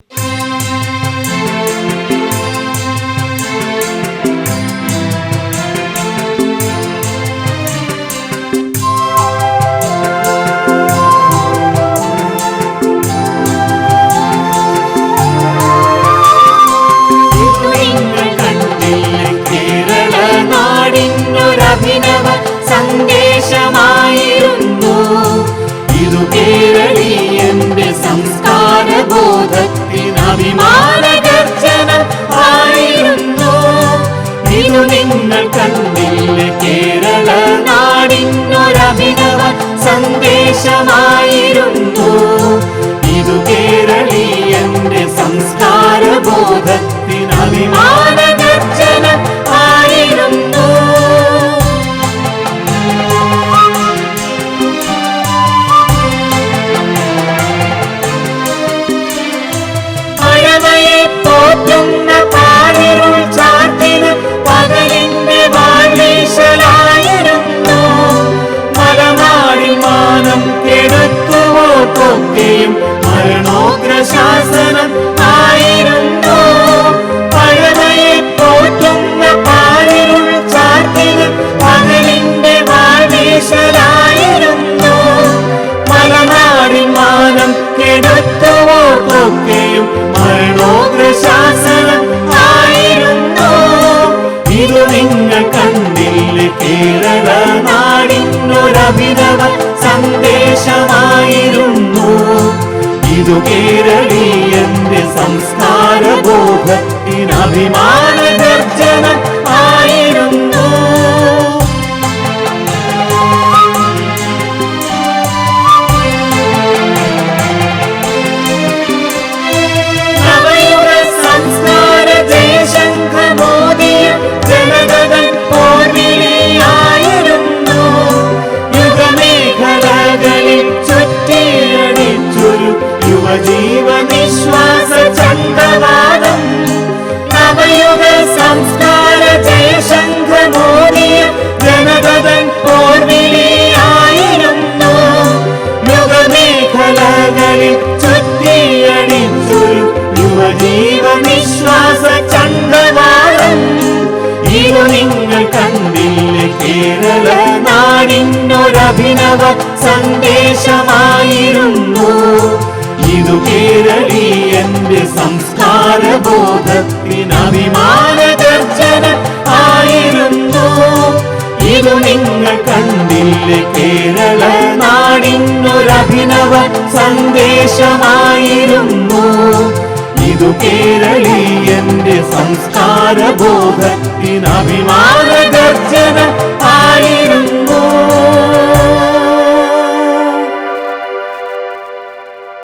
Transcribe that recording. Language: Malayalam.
നിങ്ങൾ സന്ദേശമായിരുന്നു. നാടിനൊരഭിനവ സന്ദേശമായിരുന്നു. ഇതു കേരളീയന്റെ സംസ്കാര ബോധത്തിന് ചുറ്റിയടിച്ചൊരു യുവജീവ നിശ്വാസ ചണ്ടവാദം നവയുഗ സംസ്കാര ജയശംഖമോദിയ ജനതകൾ പോർവിളിയായിരുന്നു യുഗമേഖലകളിൽ ചുറ്റിയടിച്ചൊരു യുവജീവ നിശ്വാസ ചണ്ടവാളം ഇതു നിങ്ങൾ കണ്ടില്ല? കേരള നാടിനൊരഭിനവ സന്ദേശമായിരുന്നു. സംസ്കാര ബോധത്തിന് അഭിമാന ഗർജന ആയിരുന്നു. ഇതു നിങ്ങൾ കണ്ടില്ല? കേരള നാടിനൊരഭിനവ സന്ദേശമായിരുന്നു. ഇതു കേരളീയന്റെ സംസ്കാര ബോധത്തിന് അഭിമാന